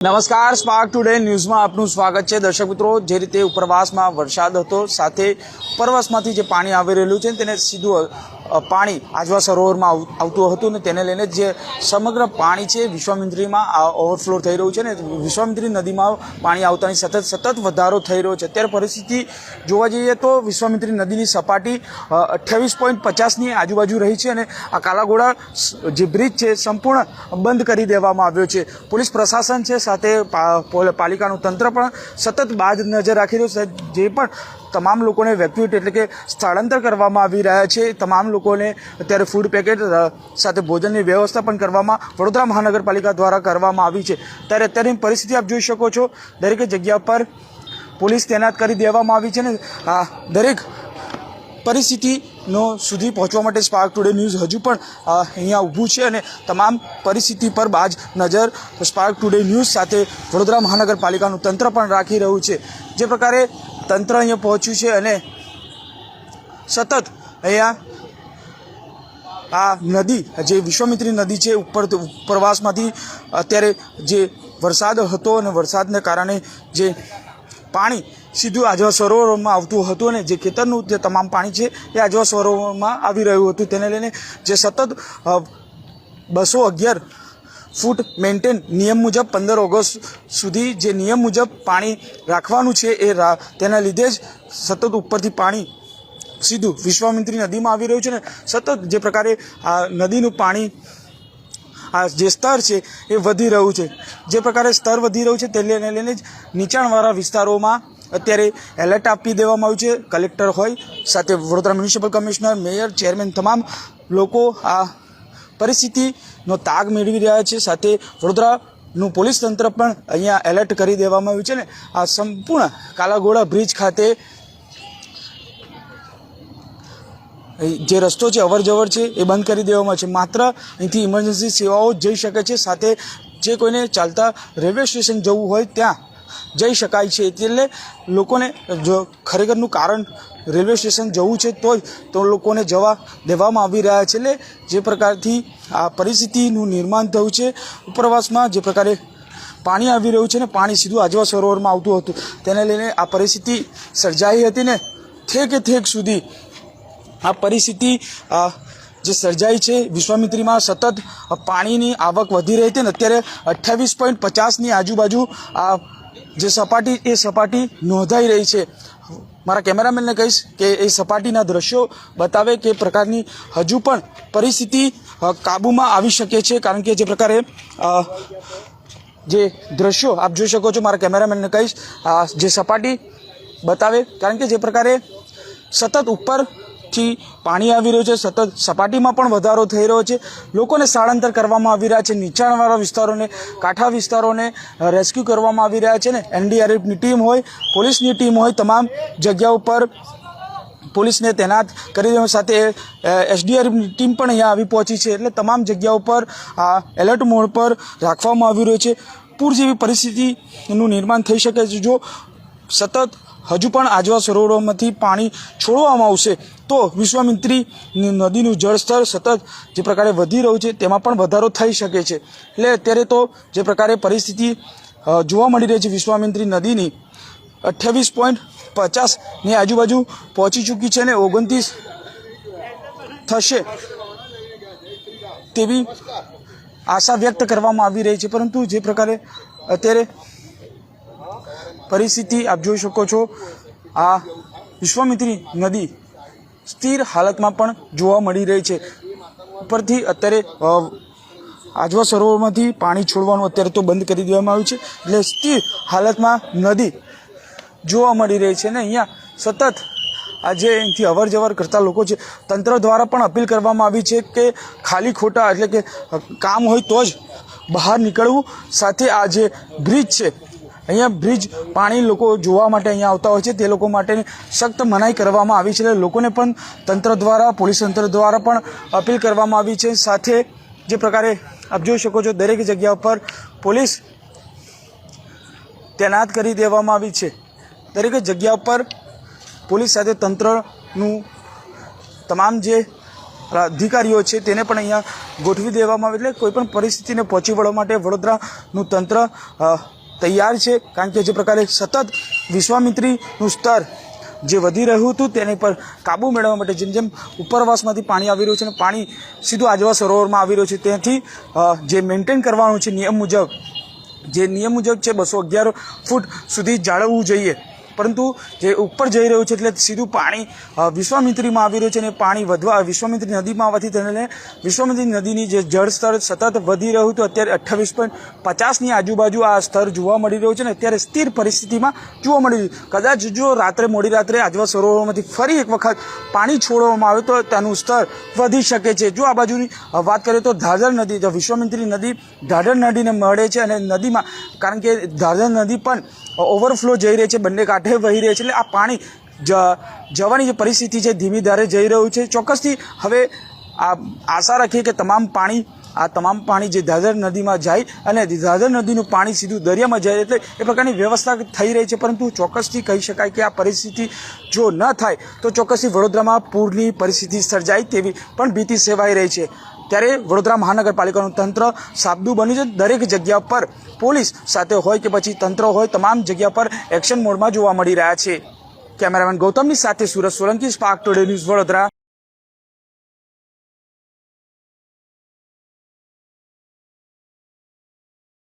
નમસ્કાર spark today ન્યૂઝમાં આપનું સ્વાગત છે. દર્શક મિત્રો, જે રીતે ઉપરવાસમાં વરસાદ હતો, સાથે ઉપરવાસમાંથી જે પાણી આવી રહેલું છે, તેને સીધું પાણી આજવા સરોવરમાં આવ- આવતું હતું ને તેને લઈને જે સમગ્ર પાણી છે વિશ્વામિત્રીમાં ઓવરફ્લો થઈ રહ્યું છે ને વિશ્વામિત્રી નદીમાં પાણી આવતાની સતત સતત વધારો થઈ રહ્યો છે. અત્યારે પરિસ્થિતિ જોવા જઈએ તો વિશ્વામિત્રી નદીની સપાટી અઠ્યાવીસ પોઈન્ટ પચાસની આજુબાજુ રહી છે અને આ કાલાઘોડા જે બ્રિજ છે સંપૂર્ણ બંધ કરી દેવામાં આવ્યો છે. પોલીસ પ્રશાસન છે સાથે પાલિકાનું તંત્ર પણ સતત બાદ નજર રાખી રહ્યું છે. જે પણ તમામ લોકોને વેક્યુએટ એટલે કે સ્થળાંતર કરવામાં આવી રહ્યા છે. તમામ લોકોને અત્યારે ફૂડ પેકેટ સાથે ભોજનની વ્યવસ્થા પણ કરવામાં વડોદરા મહાનગરપાલિકા દ્વારા કરવામાં આવી છે. ત્યારે અત્યારની પરિસ્થિતિ આપ જોઈ શકો છો. દરેક જગ્યા પર પોલીસ તૈનાત કરી દેવામાં આવી છે ને દરેક પરિસ્થિતિનો સુધી પહોંચવા માટે સ્પાર્ક ટુડે ન્યૂઝ હજુ પણ અહીંયા ઊભું છે અને તમામ પરિસ્થિતિ પર બાજ નજર સ્પાર્ક ટુડે ન્યૂઝ સાથે વડોદરા મહાનગરપાલિકાનું તંત્ર પણ રાખી રહ્યું છે. જે પ્રકારે તંત્ર અહીંયા પહોંચ્યું છે અને સતત અહીંયા આ નદી, જે વિશ્વામિત્રી નદી છે, ઉપર ઉપરવાસમાંથી અત્યારે જે વરસાદ હતો અને વરસાદને કારણે જે પાણી સીધું આજવા સરોવરમાં આવતું હતું અને જે ખેતરનું જે તમામ પાણી છે એ આજવા સરોવરમાં આવી રહ્યું હતું. તેને લઈને જે સતત બસો અગિયાર ફૂટ મેન્ટેન નિયમ મુજબ પંદર ઓગસ્ટ સુધી જે નિયમ મુજબ પાણી રાખવાનું છે એ તેના લીધે જ સતત ઉપરથી પાણી સીધું વિશ્વામિત્રી નદીમાં આવી રહ્યું છે ને સતત જે પ્રકારે આ નદીનું પાણી આ જે સ્તર છે એ વધી રહ્યું છે. જે પ્રકારે સ્તર વધી રહ્યું છે તેને લઈને જ નીચાણવાળા વિસ્તારોમાં અત્યારે એલર્ટ આપી દેવામાં આવ્યું છે. કલેક્ટર હોય, સાથે Vadodara municipal commissioner, mayor, chairman, તમામ લોકો આ પરિસ્થિતિનો તાગ મેળવી રહ્યા છે. સાથે વડોદરાનું પોલીસ તંત્ર પણ અહીંયા એલર્ટ કરી દેવામાં આવ્યું છે ને આ સંપૂર્ણ કાલાઘોડા બ્રિજ ખાતે જે રસ્તો છે અવર જવર છે, એ બંધ કરી દેવામાં છે. માત્ર અહીંથી ઇમરજન્સી સેવાઓ જઈ શકે છે. સાથે જે કોઈને ચાલતા રેલવે સ્ટેશન જવું હોય ત્યાં જઈ શકાય છે. એટલે લોકોને જો ખરેખરનું કારણ રેલવે સ્ટેશન જવું છે તો જ તો લોકોને જવા દેવામાં આવી રહ્યા છે. એટલે જે પ્રકારથી આ પરિસ્થિતિનું નિર્માણ થયું છે, ઉપરવાસમાં જે પ્રકારે પાણી આવી રહ્યું છે ને પાણી સીધું આજવા સરોવરમાં આવતું હતું, તેને લઈને આ પરિસ્થિતિ સર્જાઈ હતી ને ઠેક ઠેક સુધી આ પરિસ્થિતિ જે સર્જાઈ છે, વિશ્વામિત્રીમાં સતત પાણીની આવક વધી રહી હતી ને અત્યારે અઠ્યાવીસ પોઈન્ટ પચાસની આજુબાજુ આ જે સપાટી, એ સપાટી નોંધાઈ રહી છે. મારા કેમેરામેનને કહીશ કે એ સપાટીના દ્રશ્યો બતાવે કે પ્રકારની હજુ પણ પરિસ્થિતિ કાબૂમાં આવી શકે છે. કારણ કે જે પ્રકારે જે દ્રશ્યો આપ જોઈ શકો છો, મારા કેમેરામેનને કહીશ જે સપાટી બતાવે. કારણ કે જે પ્રકારે સતત ઉપરથી પાણી આવી રહ્યું છે. સતત સપાટીમાં પણ વધારો થઈ રહ્યો છે. લોકોને સ્થળાંતર કરવામાં આવી રહ્યા છે. નીચાણવાળા વિસ્તારોને, કાંઠા વિસ્તારોને રેસ્ક્યુ કરવામાં આવી રહ્યા છે ને એનડીઆરએફની ટીમ હોય, પોલીસની ટીમ હોય, તમામ જગ્યા ઉપર પોલીસને તૈનાત કરી દેવા સાથે એસડીઆરએફની ટીમ પણ અહીંયા આવી પહોંચી છે. એટલે તમામ જગ્યા ઉપર આ એલર્ટ મોડ પર રાખવામાં આવી રહ્યો છે. પૂર જેવી પરિસ્થિતિનું નિર્માણ થઈ શકે છે. જો સતત હજુ પણ આજવા સરોવરોમાંથી પાણી છોડવામાં આવશે. તો વિશ્વામિત્રી નદીનું જળસ્તર સતત જે પ્રકારે વધી રહ્યું છે, તેમાં પણ વધારો થઈ શકે છે. એટલે અત્યારે તો જે પ્રકારે પરિસ્થિતિ જોવા મળી રહી છે વિશ્વામિત્રી નદીની, અઠ્યાવીસ પોઈન્ટ પચાસની આજુબાજુ પહોંચી ચૂકી છે અને ઓગણત્રીસ થશે તેવી આશા વ્યક્ત કરવામાં આવી રહી છે. પરંતુ જે પ્રકારે અત્યારે પરિસ્થિતિ આપ જોઈ શકો છો. આ વિશ્વામિત્રી નદી સ્થિર હાલતમાં પણ જોવા મળી રહી છે. ઉપરથી અત્યારે આજવા સરોવરમાંથી પાણી છોડવાનું અત્યારે તો બંધ કરી દેવામાં આવ્યું છે. એટલે સ્થિર હાલતમાં નદી જોવા મળી રહી છે ને અહીંયા સતત આજે અહીંથી અવર જવર કરતા લોકો છે. તંત્ર દ્વારા પણ અપીલ કરવામાં આવી છે કે ખાલી ખોટા એટલે કે કામ હોય તો જ બહાર નીકળવું. સાથે આ જે બ્રિજ છે અહીંયા બ્રિજ પાણી લોકો જોવા માટે અહીંયા આવતા હોય છે. તે લોકો માટે સખ્ત મનાઈ કરવામાં આવી છે. લોકોને પણ તંત્ર દ્વારા, પોલીસ તંત્ર દ્વારા પણ અપીલ કરવામાં આવી છે. સાથે જે પ્રકારે આપ જોઈ શકો છો, દરેક જગ્યા ઉપર પોલીસ તૈનાત કરી દેવામાં આવી છે. દરેક જગ્યા ઉપર પોલીસ સાથે તંત્રનું તમામ જે અધિકારીઓ છે, તેને પણ અહીંયા ગોઠવી દેવામાં આવે. એટલે કોઈપણ પરિસ્થિતિને પહોંચી વળવા માટે વડોદરાનું તંત્ર તૈયાર છે, કારણ કે જે પ્રકારે સતત વિશ્વામિત્રીનું સ્તર જે વધી રહ્યું હતું તેની પર કાબુ મેળવવા માટે જેમ જેમ ઉપરવાસમાંથી પાણી આવી રહ્યું છે અને પાણી સીધું આજવા સરોવરમાં આવી રહ્યું છે ત્યાંથી જે મેન્ટેન કરવાનું છે નિયમ મુજબ, જે નિયમ મુજબ છે બસો અગિયાર ફૂટ સુધી જાળવવું જોઈએ. પરંતુ જે ઉપર જઈ રહ્યું છે એટલે સીધું પાણી વિશ્વામિત્રીમાં આવી રહ્યું છે અને પાણી વધવા, વિશ્વામિત્રી નદીમાં આવવાથી તેને વિશ્વામિત્રી નદીની જે જળસ્તર સતત વધી રહ્યું હતું, અત્યારે અઠ્ઠાવીસ પોઈન્ટ પચાસની આજુબાજુ આ સ્તર જોવા મળી રહ્યું છે ને અત્યારે સ્થિર પરિસ્થિતિમાં જોવા મળી રહ્યું કદાચ જો રાત્રે, મોડી રાત્રે આજવા સરોવરોમાંથી ફરી એક વખત પાણી છોડવામાં આવે તો તેનું સ્તર વધી શકે છે. જો આ બાજુની વાત કરીએ તો ધારધર નદી વિશ્વામિત્રી નદી ધારધર નદીને મળે છે અને નદીમાં, કારણ કે ધારધર નદી પણ ઓવરફ્લો જઈ રહી છે, બંને કાંઠે વહી રહી છે. એટલે આ પાણી જવાની જે પરિસ્થિતિ છે, ધીમી ધારે જઈ રહ્યું છે. ચોક્કસથી હવે આ આશા રાખીએ કે તમામ પાણી, આ તમામ પાણી જે દાદર નદીમાં જાય અને દાદર નદીનું પાણી સીધું દરિયામાં જાય એટલે એ પ્રકારની વ્યવસ્થા થઈ રહી છે. પરંતુ ચોક્કસથી કહી શકાય કે આ પરિસ્થિતિ જો ન થાય, તો ચોક્કસથી વડોદરામાં પૂરની પરિસ્થિતિ સર્જાય તેવી પણ ભીતિ સેવાઈ રહી છે. ત્યારે વડોદરા મહાનગરપાલિકાનું તંત્ર સાબદું બન્યું છે. દરેક જગ્યા પર પોલીસ સાથે હોય કે પછી તંત્ર હોય, તમામ જગ્યા પર એક્શન મોડમાં જોવા મળી રહ્યા છે. કેમેરામેન ગૌતમની સાથે Surat Solanki, spark today news Vadodara.